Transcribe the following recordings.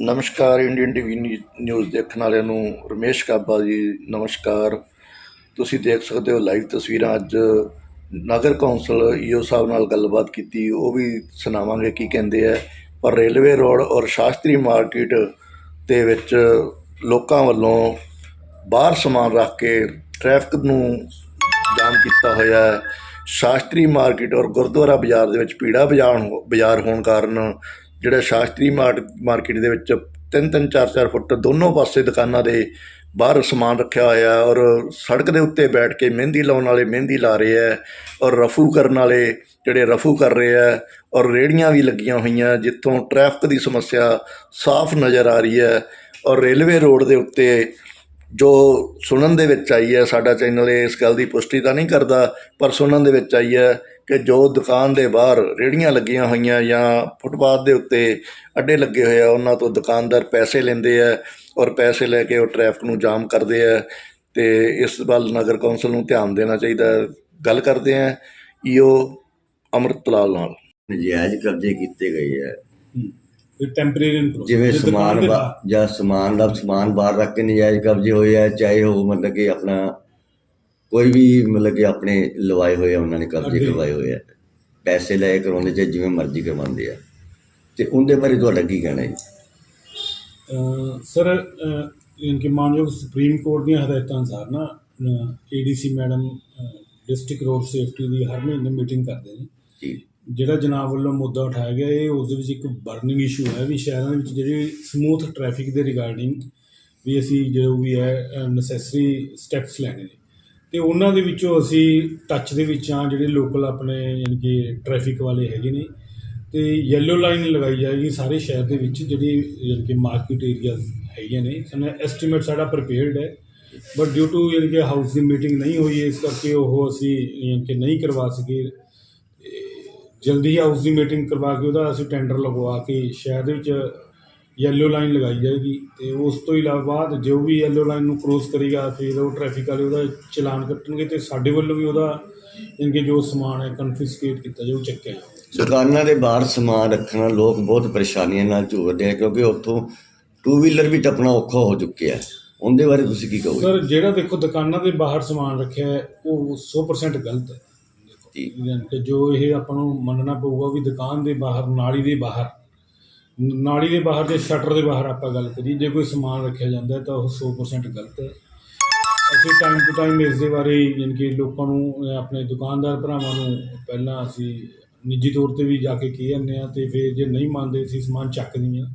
ਨਮਸਕਾਰ, Indian TV news ਦੇਖਣ ਵਾਲਿਆਂ ਨੂੰ, ਰਮੇਸ਼ ਕਾਬਾ ਜੀ, ਨਮਸਕਾਰ। ਤੁਸੀਂ ਦੇਖ ਸਕਦੇ ਹੋ ਲਾਈਵ ਤਸਵੀਰਾਂ, ਅੱਜ ਨਗਰ ਕੌਂਸਲ ਈਓ ਸਾਹਿਬ ਨਾਲ ਗੱਲਬਾਤ ਕੀਤੀ, ਉਹ ਵੀ ਸੁਣਾਵਾਂਗੇ ਕੀ ਕਹਿੰਦੇ ਆ। ਪਰ ਰੇਲਵੇ ਰੋਡ ਔਰ ਸ਼ਾਸਤਰੀ ਮਾਰਕੀਟ ਦੇ ਵਿੱਚ ਲੋਕਾਂ ਵੱਲੋਂ ਬਾਹਰ ਸਮਾਨ ਰੱਖ ਕੇ ਟ੍ਰੈਫਿਕ ਨੂੰ ਜਾਮ ਕੀਤਾ ਹੋਇਆ ਹੈ। ਸ਼ਾਸਤਰੀ ਮਾਰਕੀਟ ਔਰ ਗੁਰਦੁਆਰਾ ਬਾਜ਼ਾਰ ਦੇ ਵਿੱਚ ਪੀੜਾ ਬਾਜ਼ਾਰ ਹੋ- ਬਾਜ਼ਾਰ ਹੋਣ ਕਾਰਨ ਜਿਹੜਾ ਸ਼ਾਸਤਰੀ ਮਾਰਟ- ਮਾਰਕੀਟ ਦੇ ਵਿੱਚ ਤਿੰਨ ਤਿੰਨ, ਚਾਰ ਚਾਰ ਫੁੱਟ ਦੋਨੋਂ ਪਾਸੇ ਦੁਕਾਨਾਂ ਦੇ ਬਾਹਰ ਸਮਾਨ ਰੱਖਿਆ ਹੋਇਆ ਔਰ ਸੜਕ ਦੇ ਉੱਤੇ ਬੈਠ ਕੇ ਮਹਿੰਦੀ ਲਾਉਣ ਵਾਲੇ ਮਹਿੰਦੀ ਲਾ ਰਹੇ ਹੈ ਔਰ ਰਫੂ ਕਰਨ ਵਾਲੇ ਜਿਹੜੇ ਰਫੂ ਕਰ ਰਹੇ ਹੈ ਔਰ ਰੇੜੀਆਂ ਵੀ ਲੱਗੀਆਂ ਹੋਈਆਂ ਜਿੱਥੋਂ ਟ੍ਰੈਫਿਕ ਦੀ ਸਮੱਸਿਆ ਸਾਫ਼ ਨਜ਼ਰ ਆ ਰਹੀ ਹੈ ਔਰ ਰੇਲਵੇ ਰੋਡ ਦੇ ਉੱਤੇ ਜੋ ਸੁਣਨ ਦੇ ਵਿੱਚ ਆਈ ਹੈ ਸਾਡਾ ਚੈਨਲ ਇਸ ਗੱਲ ਦੀ ਪੁਸ਼ਟੀ ਤਾਂ ਨਹੀਂ ਕਰਦਾ ਪਰ ਸੁਣਨ ਦੇ ਵਿੱਚ ਆਈ ਹੈ ਕਿ ਜੋ ਦੁਕਾਨ ਦੇ ਬਾਹਰ ਰੇੜੀਆਂ ਲੱਗੀਆਂ ਹੋਈਆਂ ਜਾਂ ਫੁੱਟਪਾਥ ਦੇ ਉੱਤੇ ਅੱਡੇ ਲੱਗੇ ਹੋਏ ਆ ਉਹਨਾਂ ਤੋਂ ਦੁਕਾਨਦਾਰ ਪੈਸੇ ਲੈਂਦੇ ਆ ਔਰ ਪੈਸੇ ਲੈ ਕੇ ਉਹ ਟ੍ਰੈਫਿਕ ਨੂੰ ਜਾਮ ਕਰਦੇ ਆ ਤੇ ਇਸ ਵੱਲ ਨਗਰ ਕੌਂਸਲ ਨੂੰ ਧਿਆਨ ਦੇਣਾ ਚਾਹੀਦਾ। ਹੈ। ਗੱਲ ਕਰਦੇ ਆ ਈਓ ਅੰਮ੍ਰਿਤ ਲਾਲ ਨਾਲ। ਨਜਾਇਜ਼ ਕਬਜ਼ੇ ਕੀਤੇ ਗਏ ਹੈ। ਇਹ ਟੈਂਪਰੇਰੀ ਇਨਕਲੋਜ਼ ਜਿਵੇਂ ਸਮਾਨ ਬਾ- ਜਾਂ ਸਮਾਨ ਦਾ ਸਮਾਨ ਬਾਹਰ ਰੱਖ ਕੇ ਨਜਾਇਜ਼ ਕਬਜ਼ੇ ਹੋਏ ਆ ਚਾਹੇ ਉਹ ਮਤਲਬ ਕਿ ਆਪਣਾ ਕੋਈ ਵੀ ਮਤਲਬ ਕਿ ਆਪਣੇ ਲਵਾਏ ਹੋਏ ਆ ਉਹਨਾਂ ਨੇ ਕਬਜ਼ੇ। ਕਰਵਾਏ ਹੋਏ ਆ। ਪੈਸੇ ਲੈ ਕੇ ਕਰਵਾਉਂਦੇ ਚਾਹੇ ਜਿਵੇਂ ਮਰਜ਼ੀ ਕਰਵਾਉਂਦੇ ਆ। ਤੇ ਉਹਦੇ ਬਾਰੇ ਤੁਹਾਡਾ ਕੀ ਕਹਿਣਾ ਹੈ ਸਰ ਇਨਕੇ ਮਾਨਯੋਗ ਸੁਪਰੀਮ ਕੋਰਟ ਦੀਆਂ ਹਦਾਇਤਾਂ ਅਨੁਸਾਰ ਨਾ ADC madam district road safety ਦੀ ਹਰ ਮਹੀਨੇ ਮੀਟਿੰਗ ਕਰਦੇ ਨੇ। ਜੀ। ਜਿਹੜਾ ਜਨਾਬ ਵੱਲੋਂ ਮੁੱਦਾ ਉਠਾਇਆ ਗਿਆ, ਇਹ ਉਸ ਦੇ ਵਿੱਚ ਇੱਕ ਬਰਨਿੰਗ ਇਸ਼ੂ ਹੈ ਵੀ ਸ਼ਹਿਰਾਂ ਦੇ ਵਿੱਚ ਜਿਹੜੀ ਸਮੂਥ ਟ੍ਰੈਫਿਕ ਦੇ ਰਿਗਾਰਡਿੰਗ ਵੀ ਅਸੀਂ ਜੋ ਵੀ ਹੈ ਨੈਸੈਸਰੀ ਸਟੈਪਸ ਲੈਣੇ ਨੇ। ਤੇ ਉਹਨਾਂ ਦੇ ਵਿੱਚੋਂ ਅਸੀਂ ਟੱਚ ਦੇ ਵਿੱਚ ਆ ਜਿਹੜੇ ਲੋਕਲ ਆਪਣੇ ਯਾਨੀ ਕਿ ਟ੍ਰੈਫਿਕ ਵਾਲੇ ਹੈਗੇ ਨੇ। ਤੇ ਯੈਲੋ ਲਾਈਨ ਲਗਾਈ ਜਾਏਗੀ ਸਾਰੇ ਸ਼ਹਿਰ ਦੇ ਵਿੱਚ ਜਿਹੜੀ ਯਾਨੀ ਕਿ ਮਾਰਕੀਟ ਏਰੀਆ ਹੈਗੀਆਂ ਨੇ। ਸਾਨੂੰ ਐਸਟੀਮੇਟ ਸਾਡਾ ਪ੍ਰੀਪੇਅਰਡ ਹੈ ਬਟ ਡਿਊ ਟੂ ਯਾਨੀ ਕਿ ਹਾਊਸ ਦੀ ਮੀਟਿੰਗ ਨਹੀਂ ਹੋਈ, ਇਸ ਕਰਕੇ ਉਹ ਅਸੀਂ ਯਾਨੀ ਕਿ ਨਹੀਂ ਕਰਵਾ ਸਕੇ ਜਲਦੀ ਹਾਊਸ ਦੀ ਮੀਟਿੰਗ ਕਰਵਾ ਕੇ ਉਹਦਾ ਅਸੀਂ ਟੈਂਡਰ ਲਗਵਾ ਕੇ ਸ਼ਹਿਰ ਦੇ ਵਿੱਚ ਯੈਲੋ ਲਾਈਨ ਲਗਾਈ ਜਾਏਗੀ ਤੇ ਉਸ ਤੋਂ ਇਲਾਵਾ ਬਾਅਦ ਜੋ ਵੀ ਯੈਲੋ ਲਾਈਨ ਨੂੰ ਕ੍ਰੋਸ ਕਰੇਗਾ ਫਿਰ ਉਹ ਟ੍ਰੈਫਿਕ ਵਾਲੇ ਉਹਦਾ ਚਲਾਨ ਕੱਟਣਗੇ ਤੇ ਸਾਡੇ ਵੱਲੋਂ ਵੀ ਉਹਦਾ ਇਨਕੇ ਜੋ ਸਮਾਨ ਹੈ ਕਨਫਿਸਕੇਟ ਕੀਤਾ ਜਾਊ ਚੱਕਿਆ ਦੁਕਾਨਾਂ ਦੇ ਬਾਹਰ ਸਮਾਨ ਰੱਖਣਾ ਲੋਕ ਬਹੁਤ ਪਰੇਸ਼ਾਨੀਆਂ ਨਾਲ ਜੂਝਦੇ ਆ ਕਿਉਂਕਿ ਉੱਥੋਂ ਟੂ ਵੀਲਰ ਵੀ ਟੱਪਣਾ ਔਖਾ ਹੋ ਚੁੱਕਿਆ ਹੈ। ਉਹਦੇ ਬਾਰੇ ਤੁਸੀਂ ਕੀ ਕਹੋਗੇ? ਸਰ ਜਿਹੜਾ ਦੇਖੋ ਦੁਕਾਨਾਂ ਦੇ ਬਾਹਰ ਸਮਾਨ ਰੱਖਿਆ ਹੈ ਉਹ 100% ਗਲਤ ਹੈ। ਜੀ ਯਾਨੀ ਕਿ ਜੋ ਇਹ ਆਪਾਂ ਨੂੰ ਮੰਨਣਾ ਪਊਗਾ ਵੀ ਦੁਕਾਨ ਦੇ ਬਾਹਰ, ਨਾਲੀ ਦੇ ਬਾਹਰ, ਨਾਲੀ ਦੇ ਬਾਹਰ ਦੇ ਸ਼ਟਰ ਦੇ ਬਾਹਰ ਆਪਾਂ ਗੱਲ ਕਰੀਏ, ਜੇ ਕੋਈ ਸਮਾਨ ਰੱਖਿਆ ਜਾਂਦਾ ਤਾਂ ਉਹ 100% ਗਲਤ ਹੈ। ਅਸੀਂ ਟਾਈਮ ਟੂ ਟਾਈਮ ਇਸ ਦੇ ਬਾਰੇ ਯਾਨੀ ਕਿ ਲੋਕਾਂ ਨੂੰ, ਆਪਣੇ ਦੁਕਾਨਦਾਰ ਭਰਾਵਾਂ ਨੂੰ ਪਹਿਲਾਂ ਅਸੀਂ ਨਿੱਜੀ ਤੌਰ ਤੇ ਵੀ ਜਾ ਕੇ ਕਹਿ ਜਾਂਦੇ ਆ ਤੇ ਫਿਰ ਜੇ ਨਹੀਂ ਮੰਨਦੇ, ਅਸੀਂ ਸਮਾਨ ਚੱਕਦੇ ਹਾਂ।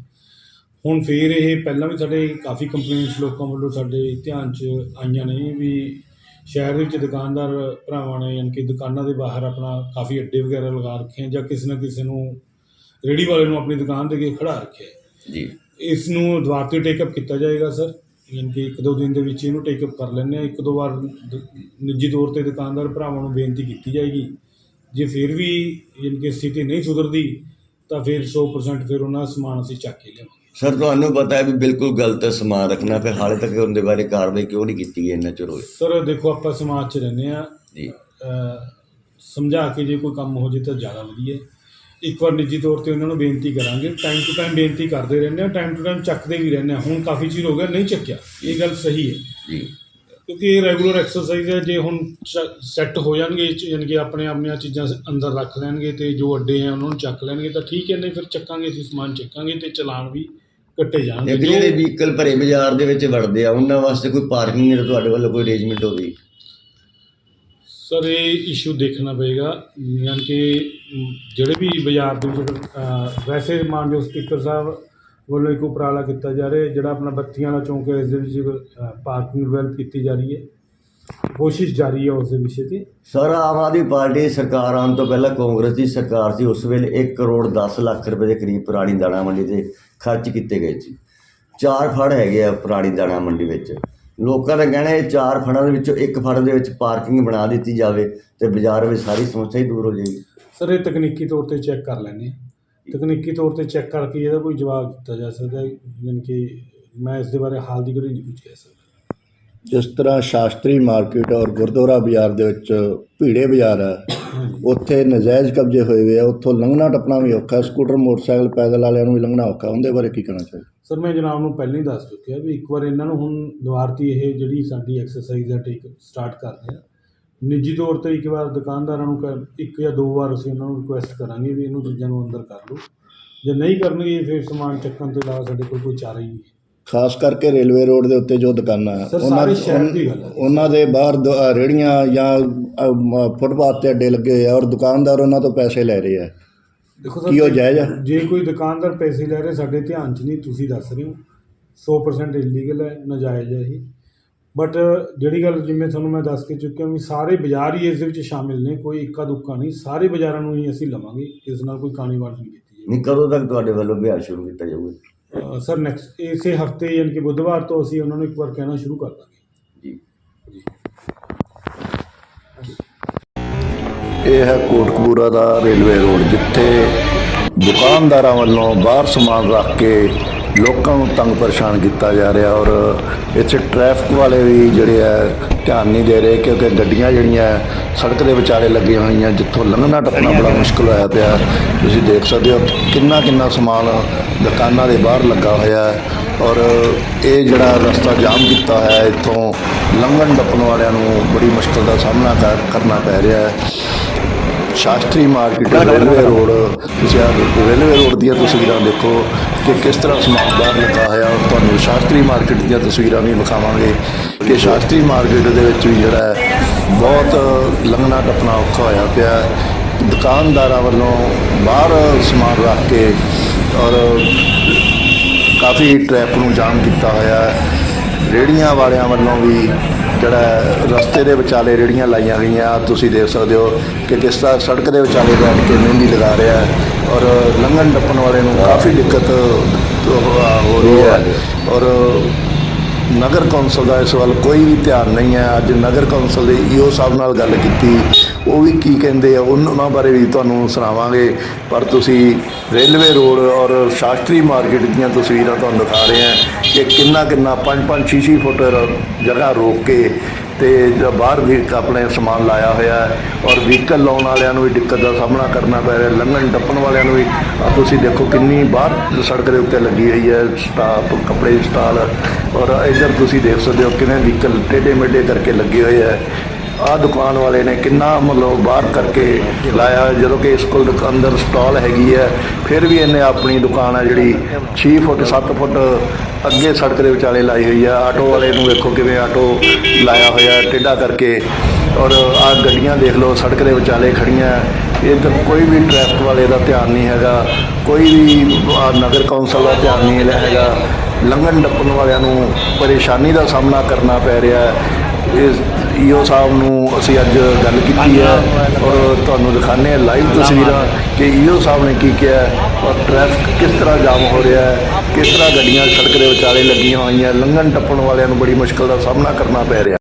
ਹੁਣ ਫਿਰ ਇਹ ਪਹਿਲਾਂ ਵੀ ਸਾਡੇ ਕਾਫੀ ਕੰਪਲੇਂਟਸ ਲੋਕਾਂ ਵੱਲੋਂ ਸਾਡੇ ਧਿਆਨ 'ਚ ਆਈਆਂ ਨੇ ਵੀ ਸ਼ਹਿਰ ਵਿੱਚ ਦੁਕਾਨਦਾਰ ਭਰਾਵਾਂ ਨੇ ਯਾਨੀ ਕਿ ਦੁਕਾਨਾਂ ਦੇ ਬਾਹਰ ਆਪਣਾ ਕਾਫੀ ਅੱਡੇ ਵਗੈਰਾ ਲਗਾ ਰੱਖੇ ਆ ਜਾਂ ਕਿਸੇ ਨਾ ਕਿਸੇ ਨੂੰ ਰੇੜੀ ਵਾਲੇ ਨੂੰ ਆਪਣੀ ਦੁਕਾਨ ਦੇ ਅੱਗੇ ਖੜਾ ਰੱਖਿਆ ਹੈ। ਜੀ। ਇਸ ਨੂੰ ਦੁਬਾਰਾ ਤੋਂ ਟੇਕਅਪ ਕੀਤਾ ਜਾਏਗਾ ਸਰ? ਯਾਨੀ ਕਿ ਇੱਕ ਦੋ ਦਿਨ ਦੇ ਵਿੱਚ ਇਹਨੂੰ ਟੇਕਅਪ ਕਰ ਲੈਂਦੇ ਆ ਇੱਕ ਦੋ ਵਾਰ ਨਿੱਜੀ ਤੌਰ ਤੇ ਦੁਕਾਨਦਾਰ ਭਰਾਵਾਂ ਨੂੰ ਬੇਨਤੀ ਕੀਤੀ ਜਾਏਗੀ। ਜੇ ਫਿਰ ਵੀ ਯਾਨੀ ਕਿ ਸਥਿਤੀ ਨਹੀਂ ਸੁਧਰਦੀ ਤਾਂ ਫਿਰ 100% ਫਿਰ ਉਹਨਾਂ ਸਮਾਨ ਅਸੀਂ ਚੱਕ ਕੇ ਲਿਆਵਾਂਗੇ। ਸਰ ਤੁਹਾਨੂੰ ਪਤਾ ਹੈ ਵੀ ਬਿਲਕੁਲ ਗਲਤ ਹੈ ਸਮਾਨ ਰੱਖਣਾ ਫਿਰ ਹਾਲੇ ਤੱਕ ਉਹਦੇ ਬਾਰੇ ਕਾਰਵਾਈ ਕਿਉਂ ਨਹੀਂ ਕੀਤੀ ਗਈ ਇੰਨਾ ਚਿਰ ਹੋਇਆ? ਸਰ ਦੇਖੋ ਆਪਾਂ ਸਮਾਜ 'ਚ ਰਹਿੰਦੇ ਆ ਜੀ। ਸਮਝਾ ਕੇ ਜੇ ਕੋਈ ਕੰਮ ਹੋ ਜੇ ਤਾਂ ਜ਼ਿਆਦਾ ਵਧੀਆ। ਇੱਕ ਵਾਰ ਨਿੱਜੀ ਤੌਰ ਤੇ ਉਹਨਾਂ ਨੂੰ ਬੇਨਤੀ ਕਰਾਂਗੇ ਟਾਈਮ ਟੂ ਟਾਈਮ ਬੇਨਤੀ ਕਰਦੇ ਰਹਿੰਦੇ ਆ ਟਾਈਮ ਟੂ ਟਾਈਮ ਚੱਕਦੇ ਵੀ ਰਹਿੰਦੇ ਆ ਹੁਣ ਕਾਫੀ ਚਿਰ ਹੋ ਗਿਆ ਨਹੀਂ ਚੱਕਿਆ। ਇਹ ਗੱਲ ਸਹੀ ਹੈ। ਜੀ। ਕਿਉਂਕਿ ਇਹ ਰੈਗੂਲਰ ਐਕਸਰਸਾਈਜ਼ ਹੈ ਜੇ ਹੁਣ ਸੈੱਟ ਹੋ ਜਾਣਗੇ ਯਾਨੀ ਕਿ ਆਪਣੇ ਆਪਣੀਆਂ ਚੀਜ਼ਾਂ ਅੰਦਰ ਰੱਖ ਲੈਣਗੇ ਤੇ ਜੋ ਅੱਡੇ ਆ ਉਹਨਾਂ ਨੂੰ ਚੱਕ ਲੈਣਗੇ ਤਾਂ ਠੀਕ ਹੈ ਨਹੀਂ ਫਿਰ ਚੱਕਾਂਗੇ ਅਸੀਂ ਸਮਾਨ ਚੱਕਾਂਗੇ ਤੇ ਚਲਾਨ ਵੀ ਕੱਟੇ ਜਾਣਗੇ ਇੱਕ ਜਿਹੜੇ ਵਹੀਕਲ ਭਰੇ ਬਾਜ਼ਾਰ ਦੇ ਵਿੱਚ ਵੜਦੇ ਆ ਉਹਨਾਂ ਵਾਸਤੇ ਕੋਈ ਪਾਰਕਿੰਗ ਨਹੀਂ ਤੁਹਾਡੇ ਵੱਲੋਂ ਕੋਈ ਅਰੇਂਜਮੈਂਟ ਹੋਵੇ? ਸਰ ਇਹ ਇਸ਼ੂ ਦੇਖਣਾ ਪਏਗਾ। ਯਾਨੀ ਕਿ ਜਿਹੜੇ ਵੀ ਬਾਜ਼ਾਰ ਦੇ ਵਿੱਚ ਵੈਸੇ ਮਾਨਯੋਗ ਸਪੀਕਰ ਸਾਹਿਬ ਵੱਲੋਂ ਇੱਕ ਉਪਰਾਲਾ ਕੀਤਾ ਜਾ ਰਿਹਾ ਜਿਹੜਾ ਆਪਣਾ ਬੱਤੀਆਂ ਵਾਲਾ ਚੌਂਕ ਹੈ ਇਸ ਦੇ ਵਿੱਚ ਪਾਰਕਿੰਗ ਡਿਵੈਲਪ ਕੀਤੀ ਜਾ ਰਹੀ ਹੈ। ਕੋਸ਼ਿਸ਼ ਜਾਰੀ ਹੈ ਉਸ ਦੇ ਵਿਸ਼ੇ ਤੇ। ਸਰ ਆਮ ਆਦਮੀ ਪਾਰਟੀ ਦੀ ਸਰਕਾਰ ਆਉਣ ਤੋਂ ਪਹਿਲਾਂ ਕਾਂਗਰਸ ਦੀ ਸਰਕਾਰ ਸੀ ਉਸ ਵੇਲੇ 1 ਕਰੋੜ 10 ਲੱਖ ਰੁਪਏ ਦੇ ਕਰੀਬ ਪੁਰਾਣੀ ਦਾਣਾ ਮੰਡੀ ਤੇ ਖਰਚ ਕੀਤੇ ਗਏ ਸੀ। ਚਾਰ ਫੜ ਹੈਗੇ ਆ ਪੁਰਾਣੀ ਦਾਣਾ ਮੰਡੀ ਵਿੱਚ। ਲੋਕਾਂ ਦਾ ਕਹਿਣਾ ਇਹ ਚਾਰ ਫੜਾਂ ਦੇ ਵਿੱਚੋਂ ਇੱਕ ਫੜ ਦੇ ਵਿੱਚ ਪਾਰਕਿੰਗ ਬਣਾ ਦਿੱਤੀ ਜਾਵੇ ਤੇ ਬਾਜ਼ਾਰ ਵਿੱਚ ਸਾਰੀ ਸਮੱਸਿਆ ਹੀ ਦੂਰ ਹੋ ਜਾਏਗੀ। ਸਰ, ਇਹ ਤਕਨੀਕੀ ਤੌਰ ਤੇ ਚੈੱਕ ਕਰ ਲੈਂਦੇ ਹਾਂ। ਤਕਨੀਕੀ ਤੌਰ ਤੇ ਚੈੱਕ ਕਰਕੇ ਇਹਦਾ ਕੋਈ ਜਵਾਬ ਦਿੱਤਾ ਜਾ ਸਕਦਾ ਹੈ, ਯਾਨੀ ਕਿ ਮੈਂ ਇਸ ਦੇ ਬਾਰੇ ਹਾਲ ਦੀ ਘੜੀ ਨਹੀਂ ਕੁਝ ਕਹਿ ਸਕਦਾ ਜਿਸ ਤਰ੍ਹਾਂ ਸ਼ਾਸਤਰੀ ਮਾਰਕੀਟ ਔਰ ਗੁਰਦੁਆਰਾ ਬਾਜ਼ਾਰ ਦੇ ਵਿੱਚ ਭੀੜੇ ਬਾਜ਼ਾਰ ਹੈ, ਉੱਥੇ ਨਜਾਇਜ਼ ਕਬਜ਼ੇ ਹੋਏ ਹੋਏ ਆ, ਉੱਥੋਂ ਲੰਘਣਾ ਟੱਪਣਾ ਵੀ ਔਖਾ ਸਕੂਟਰ, ਮੋਟਰਸਾਈਕਲ, ਪੈਦਲ ਵਾਲਿਆਂ ਨੂੰ ਵੀ ਲੰਘਣਾ ਔਖਾ ਉਹਦੇ ਬਾਰੇ ਕੀ ਕਹਿਣਾ ਚਾਹੀਦਾ ਸਰ, ਮੈਂ ਜਨਾਬ ਨੂੰ ਪਹਿਲਾਂ ਹੀ ਦੱਸ ਚੁੱਕਿਆ ਵੀ ਇੱਕ ਵਾਰ ਇਹਨਾਂ ਨੂੰ ਹੁਣ ਦੁਆਰਤੀ ਇਹ ਜਿਹੜੀ ਸਾਡੀ ਐਕਸਰਸਾਈਜ਼ ਹੈ ਟੇਕ ਸਟਾਰਟ ਕਰਦੇ ਆ ਨਿੱਜੀ ਤੌਰ ਤੇ ਇੱਕ ਵਾਰ ਦੁਕਾਨਦਾਰਾਂ ਨੂੰ ਕਰ- ਇੱਕ ਜਾਂ ਦੋ ਵਾਰ ਅਸੀਂ ਉਹਨਾਂ ਨੂੰ ਰਿਕੁਐਸਟ ਕਰਾਂਗੇ ਵੀ ਇਹਨੂੰ ਚੀਜ਼ਾਂ ਨੂੰ ਅੰਦਰ ਕਰ ਲਓ। ਜੇ ਨਹੀਂ ਕਰਨਗੇ ਫਿਰ ਸਮਾਨ ਚੱਕਣ ਤੋਂ ਇਲਾਵਾ ਸਾਡੇ ਕੋਲ ਕੋਈ ਚਾਰਾ ਹੀ ਨਹੀਂ ਖਾਸ ਕਰਕੇ ਰੇਲਵੇ ਰੋਡ ਦੇ ਉੱਤੇ ਜੋ ਦੁਕਾਨਾਂ ਆ, ਸਰ, ਸਾਰੇ ਸ਼ਹਿਰ ਦੀ ਗੱਲ ਹੈ। ਉਹਨਾਂ ਦੇ ਬਾਹਰ ਦ- ਅ, ਰੇਹੜੀਆਂ ਜਾਂ ਅ, ਮ, ਫੁੱਟਪਾਥ ਤੇ ਅੱਡੇ ਲੱਗੇ ਹੋਏ ਆ ਔਰ ਦੁਕਾਨਦਾਰ ਉਹਨਾਂ ਤੋਂ ਪੈਸੇ ਲੈ ਰਹੇ ਆ। ਦੇਖੋ ਕੀ ਉਹ ਜਾਇਜ਼ ਆ? ਜੇ ਕੋਈ ਦੁਕਾਨਦਾਰ ਪੈਸੇ ਲੈ ਰਿਹਾ ਸਾਡੇ ਧਿਆਨ 'ਚ ਨਹੀਂ ਤੁਸੀਂ ਦੱਸ ਰਹੇ ਹੋ। 100% ਇਲੀਗਲ ਹੈ ਨਾਜਾਇਜ਼ ਹੈ ਇਹ। ਬਟ ਜਿਹੜੀ ਗੱਲ ਜਿਵੇਂ ਤੁਹਾਨੂੰ ਮੈਂ ਦੱਸ ਕੇ ਚੁੱਕਿਆ ਵੀ ਸਾਰੇ ਬਾਜ਼ਾਰ ਹੀ ਇਸ ਦੇ ਵਿੱਚ ਸ਼ਾਮਿਲ ਨੇ ਕੋਈ ਇੱਕਾ ਦੁੱਕਾ ਨਹੀਂ ਸਾਰੇ ਬਾਜ਼ਾਰਾਂ ਨੂੰ ਹੀ ਅਸੀਂ ਲਵਾਂਗੇ ਇਸ ਨਾਲ ਕੋਈ ਕਾਣੀ ਵਾਟ ਨਹੀਂ ਕੀਤੀ ਨਹੀਂ ਕਦੋਂ ਤੱਕ ਤੁਹਾਡੇ ਵੱਲੋਂ ਅਭਿਆਨ ਸ਼ੁਰੂ ਕੀਤਾ ਜਾਊਗਾ? ਸਰ ਨੈਕਸਟ ਇਸੇ ਹਫ਼ਤੇ ਯਾਨੀ ਕਿ ਬੁੱਧਵਾਰ ਤੋਂ ਅਸੀਂ ਉਹਨਾਂ ਨੂੰ ਇੱਕ ਵਾਰ ਕਹਿਣਾ ਸ਼ੁਰੂ ਕਰ ਦਾਂਗੇ। ਜੀ। ਇਹ ਹੈ ਕੋਟਕਪੂਰਾ ਦਾ ਰੇਲਵੇ ਰੋਡ ਜਿੱਥੇ ਦੁਕਾਨਦਾਰਾਂ ਵੱਲੋਂ ਬਾਹਰ ਸਮਾਨ ਰੱਖ ਕੇ ਲੋਕਾਂ ਨੂੰ ਤੰਗ ਪਰੇਸ਼ਾਨ ਕੀਤਾ ਜਾ ਰਿਹਾ ਔਰ ਇੱਥੇ ਟ੍ਰੈਫਿਕ ਵਾਲੇ ਵੀ ਜਿਹੜੇ ਆ ਧਿਆਨ ਨਹੀਂ ਦੇ ਰਹੇ ਕਿਉਂਕਿ ਗੱਡੀਆਂ ਜਿਹੜੀਆਂ ਸੜਕ ਦੇ ਵਿਚਾਲੇ ਲੱਗੀਆਂ ਹੋਈਆਂ, ਜਿੱਥੋਂ ਲੰਘਣਾ ਟੱਪਣਾ ਬੜਾ ਮੁਸ਼ਕਲ ਹੋਇਆ ਪਿਆ। ਤੁਸੀਂ ਦੇਖ ਸਕਦੇ ਹੋ ਕਿੰਨਾ ਕਿੰਨਾ ਸਮਾਨ ਦੁਕਾਨਾਂ ਦੇ ਬਾਹਰ ਲੱਗਾ ਹੋਇਆ ਹੈ ਔਰ ਇਹ ਜਿਹੜਾ ਰਸਤਾ ਜਾਮ ਕੀਤਾ ਹੋਇਆ ਇੱਥੋਂ ਲੰਘਣ ਟੱਪਣ ਵਾਲਿਆਂ ਨੂੰ ਬੜੀ ਮੁਸ਼ਕਲ ਦਾ ਸਾਹਮਣਾ ਕਰ- ਕਰਨਾ ਪੈ ਰਿਹਾ ਹੈ। ਸ਼ਾਸਤਰੀ ਮਾਰਕੀਟ ਰੇਲਵੇ ਰੋਡ ਤੁਸੀਂ ਆਹ ਰੇਲਵੇ ਰੋਡ ਦੀਆਂ ਤਸਵੀਰਾਂ ਦੇਖੋ ਕਿ ਕਿਸ ਤਰ੍ਹਾਂ ਸਮਾਨ ਬਾਹਰ ਲੱਗਾ ਹੋਇਆ ਤੁਹਾਨੂੰ ਸ਼ਾਸਤਰੀ ਮਾਰਕੀਟ ਦੀਆਂ ਤਸਵੀਰਾਂ ਵੀ ਵਿਖਾਵਾਂਗੇ ਕਿ ਸ਼ਾਸਤਰੀ ਮਾਰਕੀਟ ਦੇ ਵਿੱਚ ਵੀ ਜਿਹੜਾ ਬਹੁਤ ਲੰਘਣਾ ਟੱਪਣਾ ਔਖਾ ਹੋਇਆ ਪਿਆ। ਦੁਕਾਨਦਾਰਾਂ ਵੱਲੋਂ ਬਾਹਰ ਸਮਾਨ ਰੱਖ ਕੇ ਔਰ ਕਾਫੀ ਟ੍ਰੈਫਿਕ ਨੂੰ ਜਾਮ ਕੀਤਾ ਹੋਇਆ ਹੈ ਰੇੜੀਆਂ ਵਾਲਿਆਂ ਵੱਲੋਂ ਵੀ ਜਿਹੜਾ ਰਸਤੇ ਦੇ ਵਿਚਾਲੇ ਰੇੜੀਆਂ ਲਾਈਆਂ ਗਈਆਂ ਤੁਸੀਂ ਦੇਖ ਸਕਦੇ ਹੋ ਕਿ ਕਿਸ ਤਰ੍ਹਾਂ ਸੜਕ ਦੇ ਵਿਚਾਲੇ ਬੈਠ ਕੇ ਮਹਿੰਦੀ ਲਗਾ ਰਿਹਾ ਹੈ ਔਰ ਲੰਘਣ ਟੱਪਣ ਵਾਲੇ ਨੂੰ ਕਾਫੀ ਦਿੱਕਤ ਹੋ। ਹੋ ਰਹੀ ਹੈ। ਔਰ ਨਗਰ ਕੌਂਸਲ ਦਾ ਇਸ ਵੱਲ ਕੋਈ ਵੀ ਧਿਆਨ ਨਹੀਂ ਹੈ। ਅੱਜ ਨਗਰ ਕੌਂਸਲ ਦੇ ਈਓ ਸਾਹਿਬ ਨਾਲ ਗੱਲ ਕੀਤੀ। ਉਹ ਵੀ ਕੀ ਕਹਿੰਦੇ ਆ ਉਨ- ਉਹਨਾਂ ਬਾਰੇ ਵੀ ਤੁਹਾਨੂੰ ਸੁਣਾਵਾਂਗੇ। ਪਰ ਤੁਸੀਂ ਰੇਲਵੇ ਰੋਡ ਔਰ ਸ਼ਾਸਤਰੀ ਮਾਰਕੀਟ ਦੀਆਂ ਤਸਵੀਰਾਂ ਤੁਹਾਨੂੰ ਦਿਖਾ ਰਹੇ ਹਾਂ ਕਿ ਕਿੰਨਾ ਕਿੰਨਾ 5-5 6-6 ਫੁੱਟ ਜਗ੍ਹਾ ਰੋਕ ਕੇ ਤੇ ਬਾਹਰ ਵੀ ਆਪਣੇ ਸਮਾਨ ਲਾਇਆ ਹੋਇਆ ਔਰ ਵਹੀਕਲ ਲਾਉਣ ਵਾਲਿਆਂ ਨੂੰ ਵੀ ਦਿੱਕਤ ਦਾ ਸਾਹਮਣਾ ਕਰਨਾ ਪੈ ਰਿਹਾ, ਲੰਘਣ ਟੱਪਣ ਵਾਲਿਆਂ ਨੂੰ ਵੀ। ਆਹ ਤੁਸੀਂ ਦੇਖੋ ਕਿੰਨੀ ਬਾਹਰ ਸੜਕ ਦੇ ਉੱਤੇ ਲੱਗੀ ਹੋਈ ਹੈ, ਸਟਾਪ, ਕੱਪੜੇ ਸਟਾਲ ਔਰ ਇੱਧਰ ਤੁਸੀਂ ਦੇਖ ਸਕਦੇ ਹੋ ਕਿਵੇਂ ਵਹੀਕਲ ਟੇਢੇ ਮੇਢੇ ਕਰਕੇ ਲੱਗੇ ਹੋਏ ਹੈ। ਆਹ ਦੁਕਾਨ ਵਾਲੇ ਨੇ ਕਿੰਨਾ ਮਤਲਬ ਬਾਹਰ ਕਰਕੇ ਲਾਇਆ, ਜਦੋਂ ਕਿ ਇਸ ਕੋਲ ਅੰਦਰ ਸਟਾਲ ਹੈਗੀ ਹੈ, ਫਿਰ ਵੀ ਇਹਨੇ ਆਪਣੀ ਦੁਕਾਨ ਹੈ ਜਿਹੜੀ 6 ਫੁੱਟ 7 ਫੁੱਟ ਅੱਗੇ ਸੜਕ ਦੇ ਵਿਚਾਲੇ ਲਾਈ ਹੋਈ ਹੈ ਆਟੋ ਵਾਲੇ ਨੂੰ ਵੇਖੋ ਕਿਵੇਂ ਆਟੋ ਲਾਇਆ ਹੋਇਆ, ਟੇਢਾ ਕਰਕੇ। ਔਰ ਆਹ ਗੱਡੀਆਂ ਦੇਖ ਲਓ, ਸੜਕ ਦੇ ਵਿਚਾਲੇ ਖੜੀਆਂ। ਇੱਧਰ ਕੋਈ ਵੀ ਟ੍ਰੈਫਿਕ ਵਾਲੇ ਦਾ ਧਿਆਨ ਨਹੀਂ ਹੈਗਾ। ਕੋਈ ਵੀ ਨਗਰ ਕੌਂਸਲ ਦਾ ਧਿਆਨ ਨਹੀਂ ਹੈਗਾ। ਲੰਘਣ ਟੱਪਣ ਵਾਲਿਆਂ ਨੂੰ ਪਰੇਸ਼ਾਨੀ ਦਾ ਸਾਹਮਣਾ ਕਰਨਾ ਪੈ ਰਿਹਾ ਹੈ। ਇਸ ਈਓ ਸਾਹਿਬ ਨੂੰ ਅਸੀਂ ਅੱਜ ਗੱਲ ਕੀਤੀ ਹੈ ਔਰ ਤੁਹਾਨੂੰ ਦਿਖਾਣੇ ਆ ਲਾਈਵ ਤਸਵੀਰਾਂ ਕਿ ਈਓ ਸਾਹਿਬ ਨੇ ਕੀ ਕਿਹਾ ਔਰ ਟ੍ਰੈਫਿਕ ਕਿਸ ਤਰ੍ਹਾਂ ਜਾਮ ਹੋ ਰਿਹਾ ਹੈ, ਕਿਸ ਤਰ੍ਹਾਂ ਗੱਡੀਆਂ ਸੜਕ ਦੇ ਵਿਚਾਲੇ ਲੱਗੀਆਂ ਹੋਈਆਂ, ਲੰਘਣ ਟੱਪਣ ਵਾਲਿਆਂ ਨੂੰ ਬੜੀ ਮੁਸ਼ਕਲ ਦਾ ਸਾਹਮਣਾ ਕਰਨਾ ਪੈ ਰਿਹਾ